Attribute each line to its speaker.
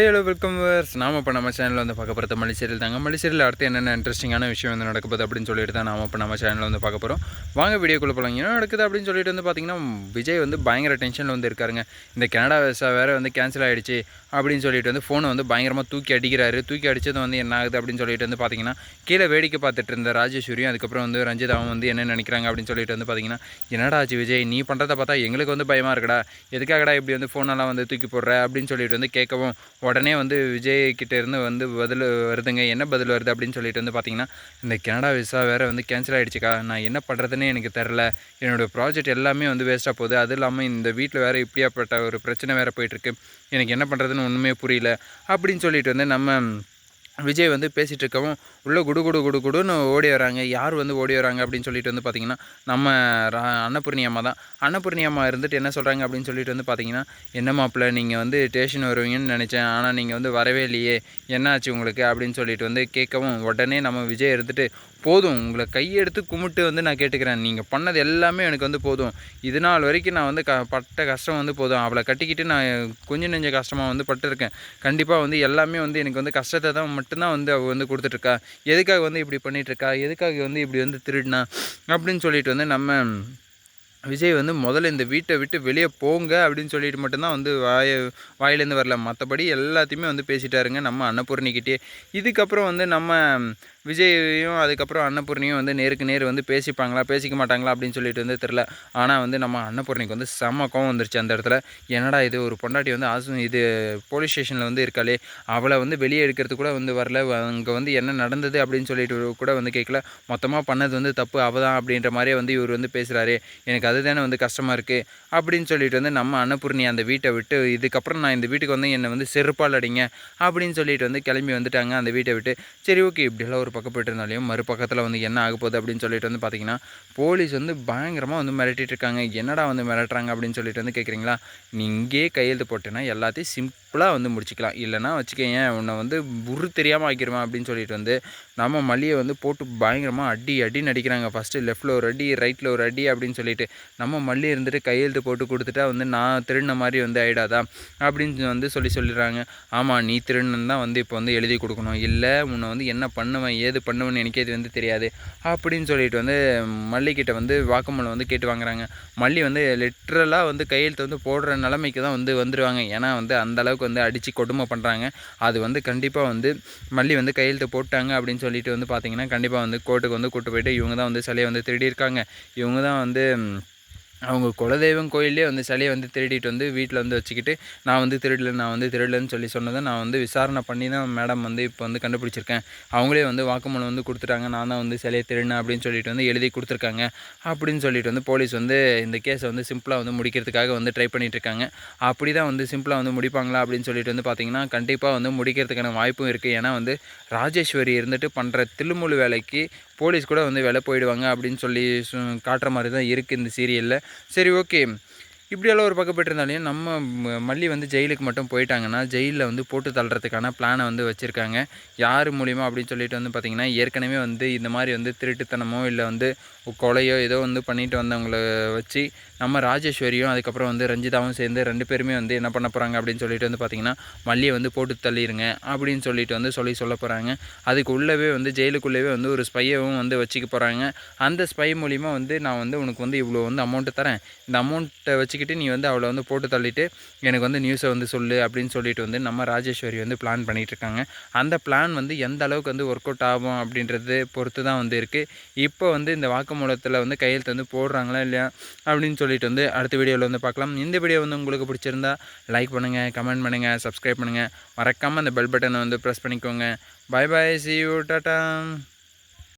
Speaker 1: Hello welcome verse நாம இப்போ நம்ம சேனலில் வந்து பார்க்க போகிறது மல்லிசேரியில் தாங்க. மல்லிசேரியில் அடுத்து என்னென்ன இன்ட்ரெஸ்டிங்கான விஷயம் வந்து நடக்க போகுது அப்படின்னு சொல்லிட்டு தான் நாம இப்போ நம்ம சேனலில் வந்து பார்க்க போகிறோம் வாங்க வீடியோக்குள்ளே போகலாம் என்ன நடக்குது அப்படின்னு சொல்லிட்டு வந்து பார்த்தீங்கன்னா விஜய் வந்து பயங்கர டென்ஷனில் வந்து இருக்காருங்க. இந்த கனடா விசா வேறு வந்து கேன்சல் ஆகிடுச்சு அப்படின்னு சொல்லிட்டு வந்து ஃபோனை வந்து பயங்கரமாக தூக்கி அடிக்கிறாரு. தூக்கி அடித்தது வந்து என்ன ஆகுது அப்படின்னு சொல்லிட்டு வந்து பார்த்தீங்கன்னா கீழே வேடிக்கை பார்த்துட்டு இருந்த ராஜேஸ்வரியும் அதுக்கப்புறம் வந்து ரஞ்சிதாவும் வந்து என்ன நினைக்கிறாங்க அப்படின்னு சொல்லிட்டு வந்து பார்த்தீங்கன்னா என்னடா ஆச்சு விஜய்? நீ பண்ணுறத பார்த்தா எங்களுக்கு வந்து பயமாக இருக்குடா. எதுக்காகடா இப்படி வந்து ஃபோனெல்லாம் வந்து தூக்கி போடுற? அப்படின்னு சொல்லிட்டு வந்து கேட்கவும் உடனே வந்து விஜய் இருந்து வந்து பதில் வருதுங்க என்ன பதில் வருது அப்படின்னு சொல்லிட்டு வந்து பார்த்தீங்கன்னா இந்த கனடா விசா வேறு வந்து கேன்சல் ஆகிடுச்சிக்கா நான் என்ன பண்ணுறதுன்னு எனக்கு தெரில. என்னோடய ப்ராஜெக்ட் எல்லாமே வந்து வேஸ்ட்டாக போகுது. அதுவும் இல்லாமல் இந்த வீட்டில் வேறு இப்படியாப்பட்ட ஒரு பிரச்சனை வேறு போயிட்டுருக்கு எனக்கு என்ன பண்ணுறதுன்னு ஒன்றுமே புரியல. அப்படின்னு சொல்லிட்டு வந்து நம்ம விஜய் வந்து பேசிகிட்டு இருக்கவும் உள்ளே குடு குடு குடு குடுன்னு ஓடி வராங்க. யார் வந்து ஓடி வராங்க? அப்படின்னு சொல்லிட்டு வந்து பார்த்திங்கன்னா நம்ம ரா அன்னபூர்ணி அம்மா தான். அன்னபூர்ணி அம்மா இருந்துட்டு என்ன சொல்கிறாங்க அப்படின்னு சொல்லிட்டு வந்து பார்த்திங்கன்னா என்ன மாப்பிள்ள நீங்கள் வந்து ஸ்டேஷன் வருவீங்கன்னு நினச்சேன். ஆனால் நீங்கள் வந்து வரவே இல்லையே. என்ன ஆச்சு உங்களுக்கு? அப்படின்னு சொல்லிட்டு வந்து கேட்கவும் உடனே நம்ம விஜய் இருந்துட்டு போதும். உங்களை கையெடுத்து கும்பிட்டு வந்து நான் கேட்டுக்கிறேன். நீங்கள் பண்ணது எல்லாமே எனக்கு வந்து போதும். இது நாள் வரைக்கும் நான் வந்து க பட்ட கஷ்டம் வந்து போதும். அவளை கட்டிக்கிட்டு நான் கொஞ்சம் நெஞ்ச கஷ்டமாக வந்து பட்டிருக்கேன். கண்டிப்பாக வந்து எல்லாமே வந்து எனக்கு வந்து கஷ்டத்தை தான் மட்டும்தான் வந்து அவள் வந்து கொடுத்துட்ருக்கா. எதுக்காக வந்து இப்படி பண்ணிகிட்ருக்கா எதுக்காக வந்து இப்படி வந்து திருடினா? அப்படின்னு சொல்லிட்டு வந்து நம்ம விஜய் வந்து முதல்ல இந்த வீட்டை விட்டு வெளியே போங்க அப்படின்னு சொல்லிட்டு மட்டும்தான் வந்து வாய வாயிலேருந்து வரல. மற்றபடி எல்லாத்தையுமே வந்து பேசிட்டாருங்க நம்ம அன்னபூர்ணிக்கிட்டே இதுக்கப்புறம் வந்து நம்ம விஜயையும் அதுக்கப்புறம் அன்னபூர்ணியும் வந்து நேருக்கு நேர் வந்து பேசிப்பாங்களா பேசிக்க மாட்டாங்களா அப்படின்னு சொல்லிட்டு வந்து தெரில ஆனால் வந்து நம்ம அன்னபூர்ணிக்கு வந்து செம்ம கோவம் வந்துருச்சு அந்த இடத்துல. என்னடா இது ஒரு பொண்டாட்டி வந்து ஆசு இது போலீஸ் ஸ்டேஷனில் வந்து இருக்காளே. அவளை வந்து வெளியே எடுக்கிறது கூட வந்து வரல. அங்கே வந்து என்ன நடந்தது அப்படின்னு சொல்லிட்டு கூட வந்து கேட்கல மொத்தமாக பண்ணது வந்து தப்பு அவள் தான் அப்படின்ற மாதிரியே வந்து இவர் வந்து பேசுகிறாரு எனக்கு அது அதுதானே வந்து கஷ்டமாக இருக்குது அப்படின்னு சொல்லிட்டு வந்து நம்ம அன்னபூர்ணி அந்த வீட்டை விட்டு இதுக்கப்புறம் நான் இந்த வீட்டுக்கு வந்து என்னை வந்து செருப்பால் அடிங்க அப்படின்னு சொல்லிட்டு வந்து கிளம்பி வந்துட்டாங்க அந்த வீட்டை விட்டு. சரி ஓகே இப்படியெல்லாம் ஒரு பக்கம் போயிட்டு இருந்தாலையும் மறுபக்கத்தில் வந்து என்ன ஆக போகுது அப்படின்னு சொல்லிட்டு வந்து பார்த்தீங்கன்னா போலீஸ் வந்து பயங்கரமாக வந்து மிரட்டிட்டு இருக்காங்க. என்னடா வந்து மிரட்டுறாங்க அப்படின்னு சொல்லிட்டு வந்து கேட்குறீங்களா நீ இங்கே கையெழுத்து போட்டேன்னா எல்லாத்தையும் சிம் சிம்பிளாக வந்து முடிச்சிக்கலாம். இல்லைனா வச்சுக்கேன் உன்னை வந்து புரு தெரியாமல் ஆக்கிடுவேன் அப்படின்னு சொல்லிட்டு வந்து நம்ம மல்லியை வந்து போட்டு பயங்கரமாக அடி அடி நடிக்கிறாங்க. ஃபஸ்ட்டு லெஃப்ட்டில் ஒரு அடி ரைட்டில் ஒரு அடி அப்படின்னு சொல்லிட்டு நம்ம மல்லி இருந்துட்டு கையெழுத்து போட்டு கொடுத்துட்டா வந்து நான் திருடின மாதிரி வந்து ஆயிடாதா? அப்படின்னு வந்து சொல்லி சொல்லிடுறாங்க. ஆமாம் நீ திருடுன்னு தான் வந்து இப்போ வந்து எழுதி கொடுக்கணும். இல்லை உன்னை வந்து என்ன பண்ணுவேன் ஏது பண்ணுவேன்னு எனக்கே இது வந்து தெரியாது. அப்படின்னு சொல்லிட்டு வந்து மல்லிக்கிட்ட வந்து வாக்குமூலம் வந்து கேட்டு வாங்குறாங்க. மல்லி வந்து லிட்ரலாக வந்து கையெழுத்து வந்து போடுற நிலைமைக்கு தான் வந்து வந்துடுவாங்க ஏன்னா வந்து அந்தளவுக்கு வந்து அடித்து கொடுமை பண்ணுறாங்க அது வந்து கண்டிப்பாக வந்து மல்லி வந்து கையெழுத்து போட்டாங்க அப்படின்னு சொல்லிட்டு வந்து பார்த்திங்கன்னா கண்டிப்பாக வந்து கோர்ட்டுக்கு வந்து கூட்டு போயிட்டு இவங்க தான் வந்து சிலையை வந்து திருடியிருக்காங்க இவங்க தான் வந்து அவங்க குலதெய்வம் கோயிலே வந்து சிலையை வந்து திருடிட்டு வந்து வீட்டில் வந்து வச்சுக்கிட்டு நான் வந்து திருடல நான் வந்து திருடலன்னு சொல்லி சொன்னதை நான் வந்து விசாரணை பண்ணி தான் மேடம் வந்து இப்போ வந்து கண்டுபிடிச்சிருக்கேன். அவங்களே வந்து வாக்குமூலம் வந்து கொடுத்துட்டாங்க நான் தான் வந்து சிலையை திருடினேன் அப்படின்னு சொல்லிட்டு வந்து எழுதி கொடுத்துருக்காங்க. அப்படின்னு சொல்லிட்டு வந்து போலீஸ் வந்து இந்த கேஸை வந்து சிம்பிளாக வந்து முடிக்கிறதுக்காக வந்து ட்ரை பண்ணிட்டு இருக்காங்க. அப்படி தான் வந்து சிம்பிளாக வந்து முடிப்பாங்களா அப்படின்னு சொல்லிட்டு வந்து பார்த்தீங்கன்னா கண்டிப்பாக வந்து முடிக்கிறதுக்கான வாய்ப்பும் இருக்குது ஏன்னா வந்து ராஜேஸ்வரி இருந்துட்டு பண்ணுற தில்லுமுழு வேலைக்கு போலீஸ் கூட வந்து வேலை போயிடுவாங்க அப்படின்னு சொல்லி காட்டுற மாதிரி தான் இருக்குது இந்த சீரியலில் சரி ஓகே இப்படியெல்லாம் ஒரு பக்கம் போயிட்டு நம்ம மல்லி வந்து ஜெயிலுக்கு மட்டும் போயிட்டாங்கன்னா ஜெயிலில் வந்து போட்டு தள்ளுறதுக்கான பிளானை வந்து வச்சுருக்காங்க. யார் மூலிமா அப்படின்னு சொல்லிட்டு வந்து பார்த்திங்கன்னா ஏற்கனவே வந்து இந்த மாதிரி வந்து திருட்டுத்தனமோ இல்லை வந்து கொலையோ ஏதோ வந்து பண்ணிட்டு வந்தவங்கள வச்சு நம்ம ராஜேஸ்வரியும் அதுக்கப்புறம் வந்து ரஞ்சிதாவும் சேர்ந்து ரெண்டு பேருமே வந்து என்ன பண்ண போகிறாங்க அப்படின்னு சொல்லிட்டு வந்து பார்த்திங்கன்னா மல்லியை வந்து போட்டு தள்ளிடுங்க அப்படின்னு சொல்லிட்டு வந்து சொல்லி சொல்ல போகிறாங்க அதுக்கு உள்ளவே வந்து ஜெயிலுக்குள்ளேயே வந்து ஒரு ஸ்பையவும் வந்து வச்சுக்க போகிறாங்க அந்த ஸ்பை மூலிமா வந்து நான் வந்து உனக்கு வந்து இவ்வளோ வந்து அமௌண்ட்டு தரேன். இந்த அமௌண்ட்டை வச்சு வச்சுக்கிட்டு நீ வந்து அவளை வந்து போட்டு தள்ளிட்டு எனக்கு வந்து நியூஸை வந்து சொல்லு அப்படின்னு சொல்லிட்டு வந்து நம்ம ராஜேஸ்வரி வந்து பிளான் பண்ணிகிட்ருக்காங்க. அந்த பிளான் வந்து எந்த அளவுக்கு வந்து ஒர்க் அவுட் ஆகும் அப்படின்றது பொறுத்து தான் வந்து இருக்குது இப்போ வந்து இந்த வாக்குமூலத்தில் வந்து கையெழுத்து வந்து போடுறாங்களா இல்லையா அப்படின்னு சொல்லிட்டு வந்து அடுத்த வீடியோவில் வந்து பார்க்கலாம். இந்த வீடியோ வந்து உங்களுக்கு பிடிச்சிருந்தா லைக் பண்ணுங்கள் கமெண்ட் பண்ணுங்கள் சப்ஸ்கிரைப் பண்ணுங்கள் மறக்காமல் அந்த பெல் பட்டனை வந்து ப்ரெஸ் பண்ணிக்கோங்க. Bye bye see you tata